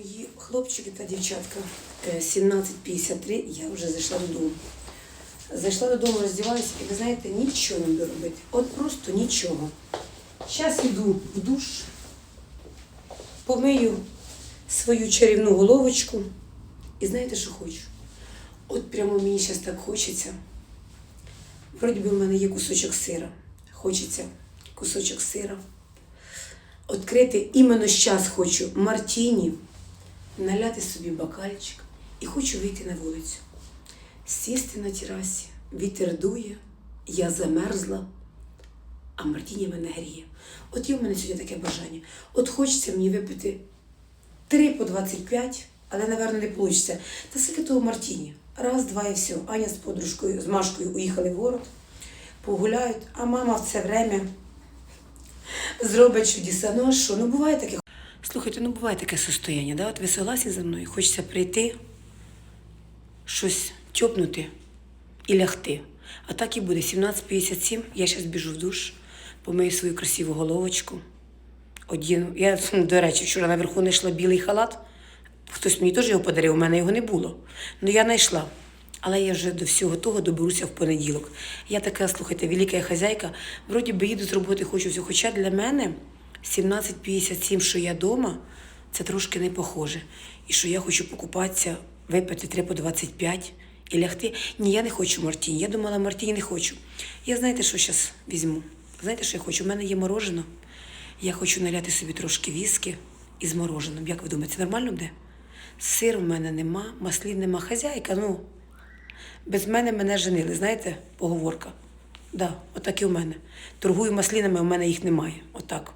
Мої хлопчики та дівчатка е, 17.53, я вже зайшла додому. Зайшла додому, роздіваюся, і ви знаєте, нічого не буду робити. От просто нічого. Зараз йду в душ, помию свою чарівну головочку. І знаєте, що хочу? От прямо мені зараз так хочеться. Вроді би в мене є кусочок сира. Хочеться кусочок сира. Открити іменно зараз хочу мартіні, наляти собі бокальчик і хочу вийти на вулицю. Сісти на терасі, вітер дує, я замерзла, а мартіні мене гріє. От є в мене сьогодні таке бажання. От хочеться мені випити 3 по 25, але, напевно, не вийде. Та скільки того Мартіні. Раз, два і все. Аня з подружкою, з Машкою уїхали в город, погуляють, а мама в це время зробить чудеса. Ну а що? Ну буває таке. Слухайте, ну буває таке состояння, да? От ви согласні за мною? Хочеться прийти, щось тьопнути і лягти. А так і буде. 17.57, я зараз біжу в душ, помию свою красиву головочку. Одіну. Я, до речі, вчора наверху знайшла білий халат. Хтось мені теж його подарив, у мене його не було. Ну я знайшла. Але я вже до всього того доберуся в понеділок. Я така, слухайте, велика хазяйка, вроді би їду з роботи, хочу все. Хоча для мене 17.57, що я вдома, це трошки не похоже. І що я хочу покупатися, випити 3 по 25 і лягти. Ні, я не хочу Мартіні. Я думала, Мартіні не хочу. Я знаєте, що зараз візьму? Знаєте, що я хочу? У мене є морожено. Я хочу наляти собі трошки віскі із мороженом. Як ви думаєте, це нормально буде? Сир в мене нема, маслів нема. Хазяйка, ну, без мене мене женили, знаєте, поговорка. Да, отак і у мене. Торгую маслінами, у мене їх немає. Отак.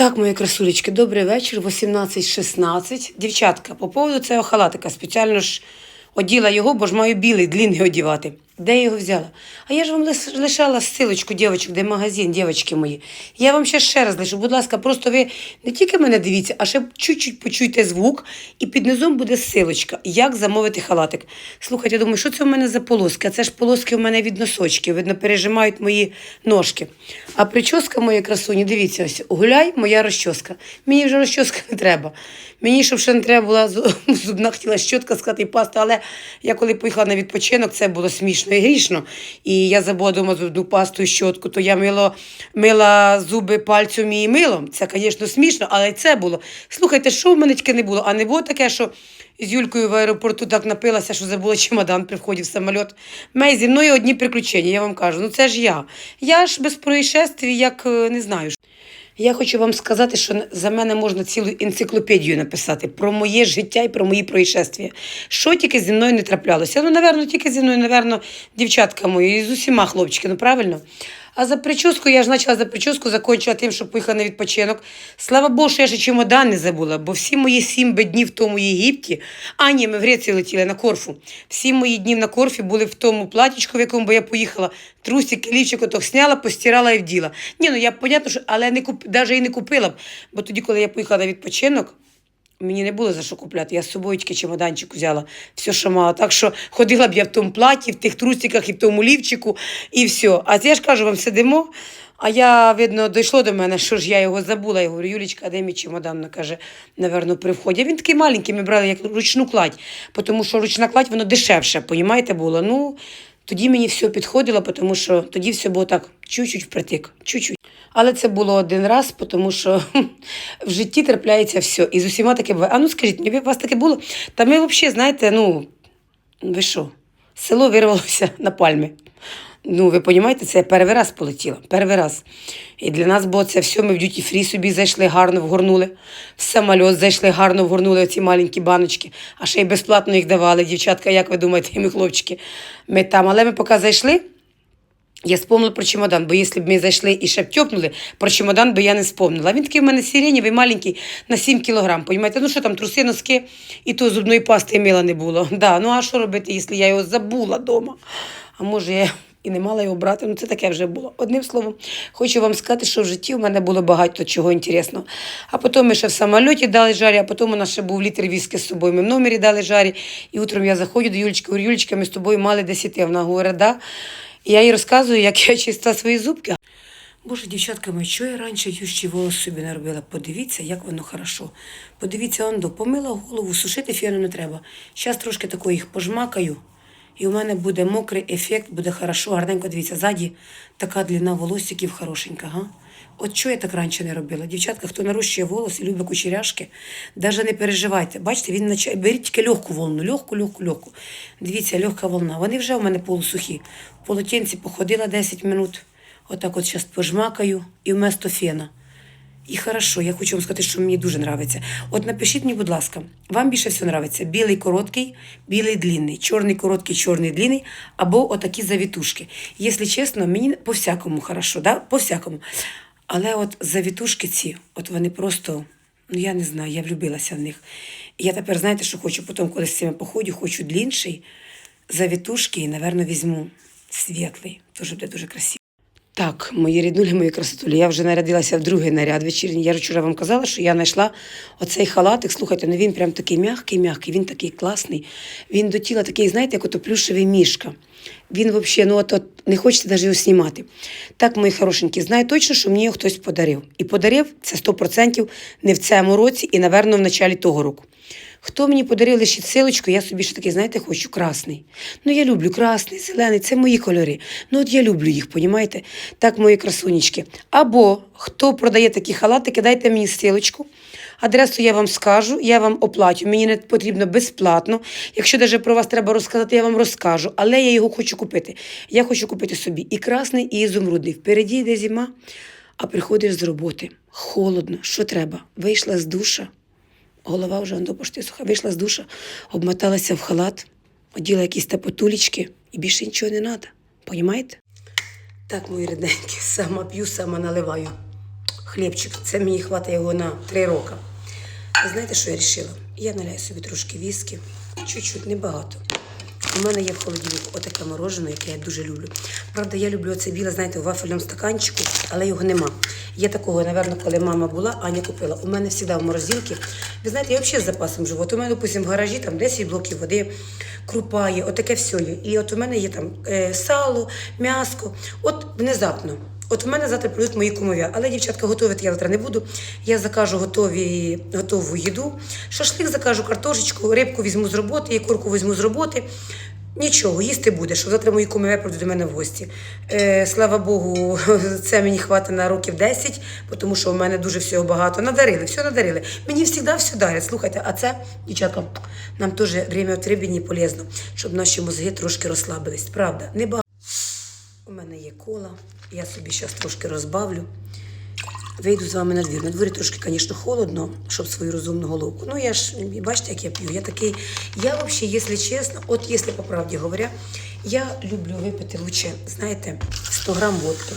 Так, мої красулечки, добрий вечір, 18.16. Дівчатка, по поводу цього халатика спеціально ж оділа його, бо ж маю білий, длінний одівати. Де я його взяла? А я ж вам лишала ссылочку, дівчаток, де магазин, дівчатки мої. Я вам ще ще раз лишу, будь ласка, просто ви не тільки мене дивіться, а ще чуть-чуть почуйте звук, і під низом буде ссылочка, як замовити халатик. Слухайте, я думаю, що це у мене за полоски? А це ж полоски у мене від носочки, видно, пережимають мої ножки. А прическа моєї красуні, дивіться, ось гуляй, моя розчоска. Мені вже розчоска не треба. Мені, щоб ще не треба була зубна хотіла щотка сказати і паста, але я коли поїхала на відпочинок, це було смішно і грішно. І я забула зубну пасту щотку, то я мило, мила зуби пальцем і милом. Це, звісно, смішно, але це було. Слухайте, що в мене тільки не було? А не було таке, що з Юлькою в аеропорту так напилася, що забула чемодан при вході в самоліт. Мей зі мною одні приключення, я вам кажу. Ну це ж я. Я ж без происшествій, як е, не знаю. Я хочу вам сказати, що за мене можна цілу енциклопедію написати про моє життя і про мої происшествия. Що тільки зі мною не траплялося. Ну, напевно, тільки зі мною, напевно, дівчатка мої, і з усіма хлопчики, ну правильно? А за прическу я ж почала за прическу, закінчила тим, що поїхала на відпочинок. Слава Богу, що я ще чемодан не забула, бо всі мої сім днів в тому Єгипті, а ні, ми в Грецію летіли на Корфу. Всі мої дні на Корфі були в тому платічку, в якому я поїхала. Трусики, лівчик оток сняла, постирала і вділа. Ні, ну я понятно, що але не куп... навіть і не купила б. Бо тоді, коли я поїхала на відпочинок, Мені не було за що купляти. Я з собою тільки чемоданчик взяла, все, що мала. Так що ходила б я в тому платі, в тих трусиках і в тому лівчику, і все. А це я ж кажу, вам сидимо. А я, видно, дійшло до мене, що ж я його забула. Я говорю, Юлічка, де мій чемодан? Вона каже, наверно, при вході. А Він такий маленький, ми брали як ручну кладь, тому що ручна кладь, воно дешевше, понімаєте, було. Ну, тоді мені все підходило, тому що тоді все було так чуть-чуть впритик, чуть-чуть. Але це було один раз, тому що в житті трапляється все. І з усіма таке буває. А ну скажіть, мені у вас таке було? Та ми взагалі, знаєте, ну, ви що, село вирвалося на пальмі. Ну, ви розумієте, це я перший раз полетіла. Перший раз. І для нас було це все. Ми в дюті фрі собі зайшли, гарно вгорнули. В самоліт зайшли, гарно вгорнули оці маленькі баночки, а ще й безплатно їх давали. Дівчатка, як ви думаєте, і ми хлопчики. Ми там, але ми поки зайшли. Я вспомнила про чемодан, бо якщо б ми зайшли і ще б тьопнули, про чемодан би я не вспомнила. Він такий в мене сиренєвий, маленький, на 7 кілограм. Понімаєте? Ну що там, труси, носки, і то зубної пасти мила не було. Да, ну а що робити, якщо я його забула вдома? А може я і не мала його брати, ну це таке вже було. Одним словом, хочу вам сказати, що в житті у мене було багато чого інтересного. А потім ми ще в самольоті дали жарі, а потім у нас ще був літр віскі з собою. Ми в номері дали жарі. І утром я заходжу до Юлічки, говорю, Юлічка, ми з тобою мали десяти. Вона говорить, да. Я їй розказую, як я чиста свої зубки. Боже, дівчатка ми що я раніше ющі волос собі не робила? Подивіться, як воно хорошо. Подивіться, ондо, помила голову, сушити фіну не треба. Зараз трошки тако їх пожмакаю, і у мене буде мокрий ефект, буде хорошо, гарненько. Дивіться, ззаді така длина волосиків хорошенька. Га? От що я так раніше не робила? Дівчатка, хто нарощує волос і любить кучеряшки, навіть не переживайте. Бачите, він наче беріть тільки легку волну, легку, легку, легку. Дивіться, легка волна. Вони вже у мене полусухі. В полотенці походила 10 минут. Отак от зараз пожмакаю і вместо фена. І хорошо, я хочу вам сказати, що мені дуже подобається. От напишіть мені, будь ласка, вам більше всього подобається білий короткий, білий длинний, чорний короткий, чорний длинний, або отакі завітушки. Якщо чесно, мені по всякому хорошо, да? по всякому. Але от завітушки ці, от вони просто, ну я не знаю, я влюбилася в них. Я тепер, знаєте, що хочу потім, коли з цими походю, хочу длінший, завітушки і, напевно, візьму світлий. Тож буде дуже красиво. Так, мої ріднулі, мої красотулі, я вже нарядилася в другий наряд вечірній. Я вчора вам казала, що я знайшла оцей халатик. Слухайте, ну він прям такий м'який, м'який, він такий класний. Він до тіла такий, знаєте, як ото плюшевий мішка. Він взагалі, ну от не хочете навіть його знімати. Так, мої хорошенькі, знаю точно, що мені його хтось подарив. І подарив це 100% не в цьому році і, напевно, в началі того року. Хто мені подарив лише силочку, я собі ще такий, знаєте, хочу красний. Ну, я люблю красний, зелений, це мої кольори. Ну, от я люблю їх, понімаєте? Так, мої красунечки. Або хто продає такі халатики, дайте мені силочку. Адресу я вам скажу, я вам оплатю. Мені не потрібно безплатно. Якщо навіть про вас треба розказати, я вам розкажу. Але я його хочу купити. Я хочу купити собі і красний, і ізумрудний. Впереді йде зима, а приходиш з роботи. Холодно. Що треба? Вийшла з душа. Голова вже до пошти суха. Вийшла з душа, обмоталася в халат, оділа якісь тапотулечки і більше нічого не треба. Понімаєте? Так, мої рідненькі, сама п'ю, сама наливаю. Хлібчик, це мені хватає його на три роки. Ви знаєте, що я вирішила? Я наляю собі трошки віскі, чуть-чуть, небагато. У мене є в холодильнику отаке морожене, яке я дуже люблю. Правда, я люблю це біле, знаєте, у вафельному стаканчику, але його нема. Є такого, напевно, коли мама була, Аня купила. У мене завжди в морозилці. Ви знаєте, я взагалі з запасом живу. От у мене, допустим, в гаражі там 10 блоків води, крупа є, отаке все є. І от у мене є там е, сало, м'яско. От внезапно. От в мене завтра прийдуть мої кумові, але дівчатка готувати я завтра не буду. Я закажу готові, готову їду. Шашлик закажу, картошечку, рибку візьму з роботи, і курку візьму з роботи. Нічого, їсти буде, що завтра мої кумові прийдуть до мене в гості. Е, слава Богу, це мені хватить на років 10, тому що в мене дуже всього багато. Надарили, все надарили. Мені завжди все дарять. Слухайте, а це, дівчатка, нам теж время от рибіні полезно, щоб наші мозги трошки розслабились. Правда, не багато. У мене є кола, я собі зараз трошки розбавлю. Вийду з вами на двір. На дворі трошки, звісно, холодно, щоб свою розумну головку. Ну, я ж, бачите, як я п'ю. Я такий, я взагалі, якщо чесно, от якщо по правді говоря, я люблю випити лучше, знаєте, 100 грам водки.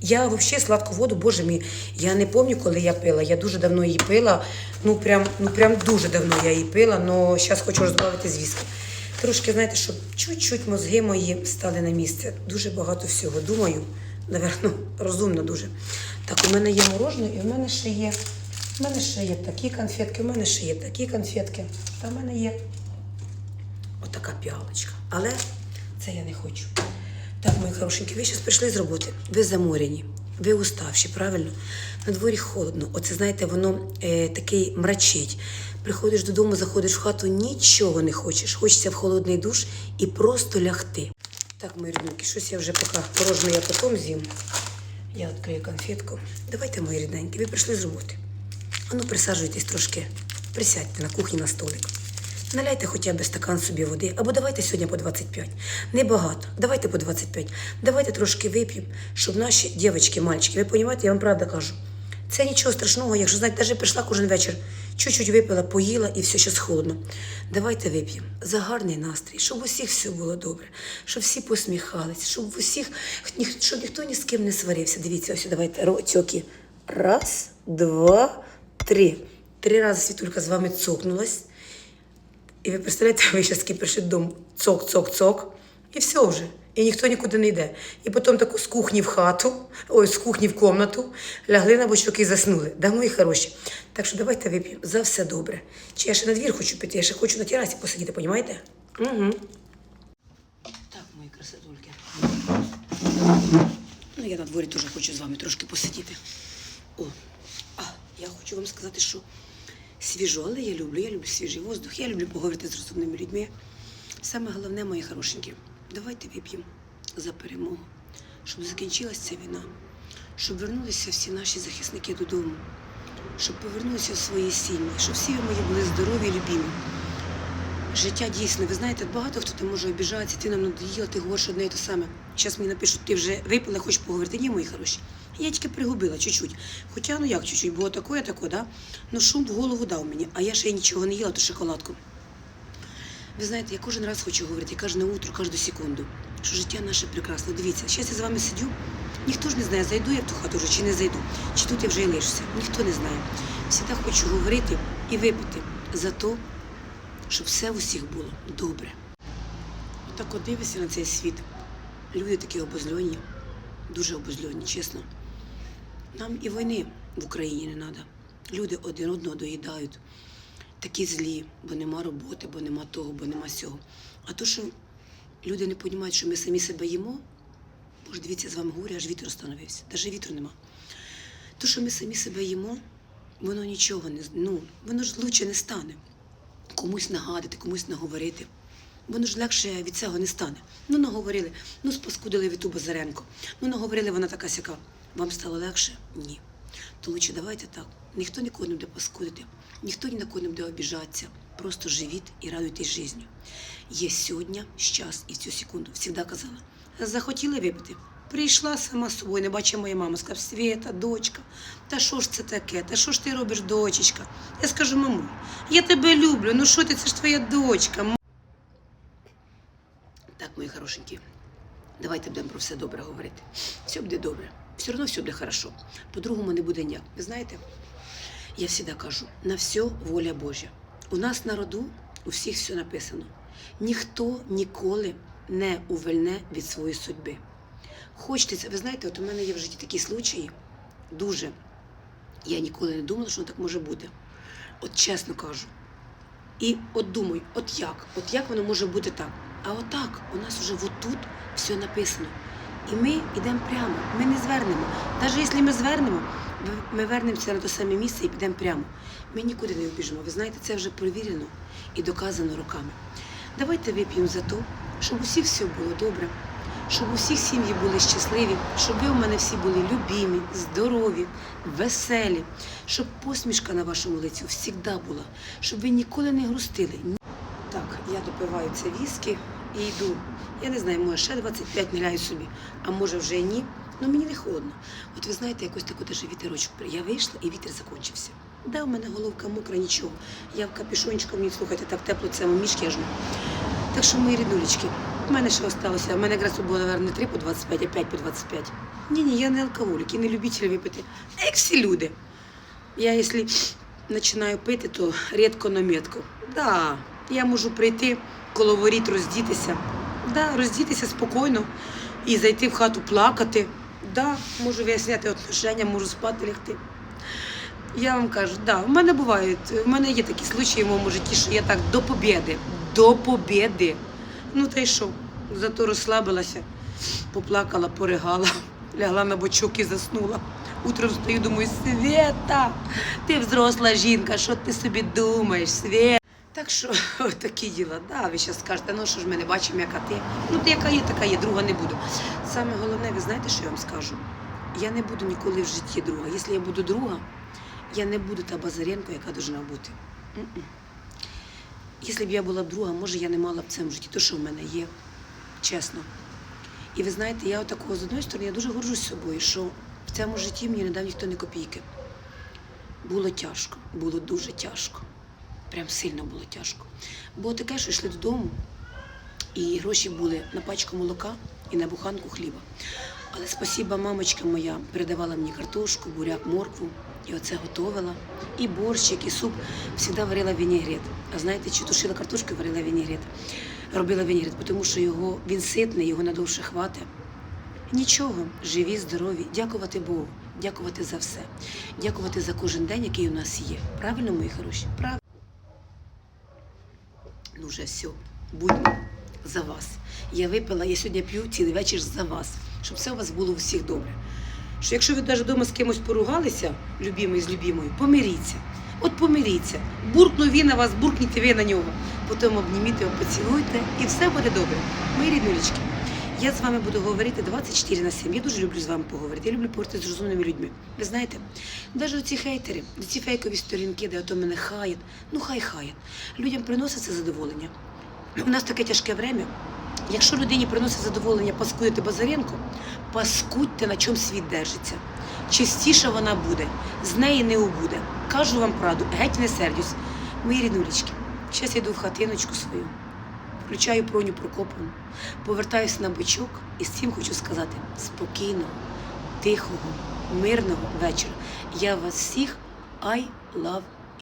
Я взагалі сладку воду, боже мій, я не пам'ятаю, коли я пила. Я дуже давно її пила. Ну прям, ну прям дуже давно я її пила, але зараз хочу розбавити з. Трошки, знаєте, щоб чуть-чуть мозги мої стали на місце. Дуже багато всього думаю. Наверно, розумно дуже. Так, у мене є морожене, і в мене ще є. У мене ще є такі конфетки, у мене ще є такі конфетки. Та в мене є отака піалочка. Але це я не хочу. Так, мої хорошенькі, ви зараз прийшли з роботи. Ви заморені, ви уставші, правильно? На дворі холодно. Оце, знаєте, воно е, такий мрачить. Приходиш додому, заходиш в хату, нічого не хочеш. Хочеться в холодний душ і просто лягти. Так, мої рідненькі, щось я вже поки порожньо я потім з'їм. Я відкрию конфетку. Давайте, мої рідненькі, ви прийшли з роботи. Ану, присаджуйтесь трошки, присядьте на кухні на столик. Наляйте хоча б стакан собі води, або давайте сьогодні по 25. Небагато, давайте по 25. Давайте трошки вип'ємо, щоб наші дівчатки, мальчики, ви розумієте, я вам правда кажу. Це нічого страшного, якщо знаєте, навіть прийшла кожен вечір, чуть-чуть випила, поїла і все щось холодно. Давайте вип'ємо за гарний настрій, щоб у всіх все було добре, щоб всі посміхались, щоб усіх, щоб ніхто ні з ким не сварився. Дивіться, ось давайте ротьоки. Раз, два, три. Три рази світулька з вами цокнулась. І ви представляєте, ви зараз кипиш дом, цок, цок, цок, і все вже. І ніхто нікуди не йде. І потім таку з кухні в хату, ой, з кухні в комнату, лягли на бочок і заснули. Да, мої хороші. Так що давайте вип'ємо за все добре. Чи я ще на двір хочу піти, я ще хочу на терасі посидіти, понімаєте? Угу. Так, мої красотульки. Ну, я на дворі теж хочу з вами трошки посидіти. О, а я хочу вам сказати, що свіжо, але я люблю. Я люблю свіжий воздух, я люблю поговорити з розумними людьми. Саме головне, мої хорошенькі, давайте вип'ємо за перемогу, щоб закінчилася ця війна, щоб вернулися всі наші захисники додому, щоб повернулися в свої сім'ї, щоб всі мої були здорові і любімі. Життя дійсно, ви знаєте, багато хто там може обіжатися, ти нам надоїла, ти говориш одне і те саме. Зараз мені напишуть, ти вже випила, хочеш поговорити. Ні, мої хороші. Я тільки пригубила чуть-чуть. Хоча, ну як чуть-чуть, було таке, таке, да? Ну шум в голову дав мені, а я ще нічого не їла, то шоколадку. Ви знаєте, я кожен раз хочу говорити, кожне утро, кожну секунду, що життя наше прекрасне. Дивіться, зараз я з вами сидю, ніхто ж не знає, зайду я в ту хату вже чи не зайду, чи тут я вже і лишуся. Ніхто не знає. Всіда хочу говорити і випити за то, щоб все усіх було добре. Отак от дивишся на цей світ. Люди такі обозльонні, дуже обозльонні, чесно. Нам і війни в Україні не треба. Люди один одного доїдають. Такі злі, бо нема роботи, бо нема того, бо нема сього. А то, що люди не розуміють, що ми самі себе їмо, бо ж дивіться, з вами говорю, аж вітер остановився. Навіть вітру нема. То, що ми самі себе їмо, воно нічого не ну, воно ж лучше не стане. Комусь нагадати, комусь наговорити. Воно ж легше від цього не стане. Ну, наговорили, ну спаскудили Віту Базаренко. Ну, наговорили, вона така сяка. Вам стало легше? Ні. То лучше давайте так. Ніхто нікого не буде паскудити, ніхто ні на кого не буде обіжатися. Просто живіть і радуйтесь життю. Є сьогодні, щас і цю секунду. Всігда казала. Захотіли випити? Прийшла сама з собою, не бачила моя мама. Сказав, Свєта, дочка, та що ж це таке? Та що ж ти робиш, дочечка? Я скажу, мамо, я тебе люблю. Ну що ти, це ж твоя дочка. Так, мої хорошенькі, давайте будемо про все добре говорити. Все буде добре. Все одно все буде хорошо. По-другому не буде ніяк. Ви знаєте, я завжди кажу, на все воля Божа. У нас на роду у всіх все написано. Ніхто ніколи не увельне від своєї судьби. Хочете це, ви знаєте, от у мене є в житті такі случаї, дуже. Я ніколи не думала, що так може бути. От чесно кажу. І от думаю, от як? От як воно може бути так? А отак, у нас вже отут все написано. І ми йдемо прямо, ми не звернемо. Навіть якщо ми звернемо, ми- вернемося на те саме місце і підемо прямо. Ми нікуди не обіжимо. Ви знаєте, це вже перевірено і доказано роками. Давайте вип'ємо за те, щоб усіх все було добре, щоб усіх сім'ї були щасливі, щоб ви у мене всі були любімі, здорові, веселі, щоб посмішка на вашому лиці завжди була, щоб ви ніколи не грустили. Так, я допиваю це віскі і йду. Я не знаю, може ще 25 наляю собі, а може вже і ні. Ну мені не холодно. От ви знаєте, якось таку даже вітерочок. Я вийшла і вітер закінчився. Да, у мене головка мокра, нічого. Я в капюшончику, мені слухайте, так тепло, це мішки жму. Так що, мої ріднулечки, в мене ще осталося. У мене якраз було, мабуть, не 3 по 25, а 5 по 25. Ні, ні, я не алкоголік і не любитель випити. Як всі люди. Я, якщо починаю пити, то рідко на метку. Да, я можу прийти коло воріт, роздітися. Да, роздітися спокійно і зайти в хату плакати. Да, можу виясняти отношення, можу спати лягти. Я вам кажу, да, в мене бувають, в мене є такі случаї в моєму житті, що я так до побєди, до побєди. Ну та й що? Зато розслабилася, поплакала, поригала, лягла на бочок і заснула. Утром встаю, думаю, Света, ти взросла жінка, що ти собі думаєш, Света? Так що такі діла. Да, ви зараз скажете, ну що ж ми не бачимо, яка ти. Ну ти яка є, така є, друга не буду. Саме головне, ви знаєте, що я вам скажу? Я не буду ніколи в житті друга. Якщо я буду друга, я не буду та Базаренко, яка должна бути. Якщо б я була друга, може я не мала б це в житті, то що в мене є, чесно. І ви знаєте, я отакого з одної сторони, я дуже горжусь собою, що в цьому житті мені не дав ніхто ні копійки. Було тяжко, було дуже тяжко. Прям сильно було тяжко. Було таке, що йшли додому, і гроші були на пачку молока і на буханку хліба. Але спасіба, мамочка моя передавала мені картошку, буряк, моркву, і оце готувала. І борщик, і суп. Всегда варила вінігрет. А знаєте, чи тушила картошку і варила вінігрет. Робила вінігрет, тому що його, він ситний, його надовше хватить. Нічого, живі, здорові, дякувати Богу, дякувати за все, дякувати за кожен день, який у нас є. Правильно, мої хороші? Правильно. Вже все, будьмо за вас. Я випила, я сьогодні п'ю цілий вечір за вас. щоб все у вас було у всіх добре. Що якщо ви навіть вдома з кимось поругалися, любимий з любимою, помиріться. От помиріться. Буркну він на вас, буркніть ви на нього. Потім обніміть його, поцілуйте, і все буде добре. Мої ріднулечки. Я з вами буду говорити 24 на 7. Я дуже люблю з вами поговорити. Я люблю поговорити з розумними людьми. Ви знаєте, навіть ці хейтери, ці фейкові сторінки, де ото мене хаять, ну хай хаять. Людям приносить це задоволення. У нас таке тяжке время. Якщо людині приносить задоволення паскудити Базаренко, паскудьте, на чому світ держиться. Частіше вона буде, з неї не убуде. Кажу вам правду, геть не сердюсь. Мої ріднулечки, зараз я йду в хатиночку свою, включаю броню Прокоповну, повертаюся на бочок і цим хочу сказати спокійного, тихого, мирного вечора. Я вас всіх I love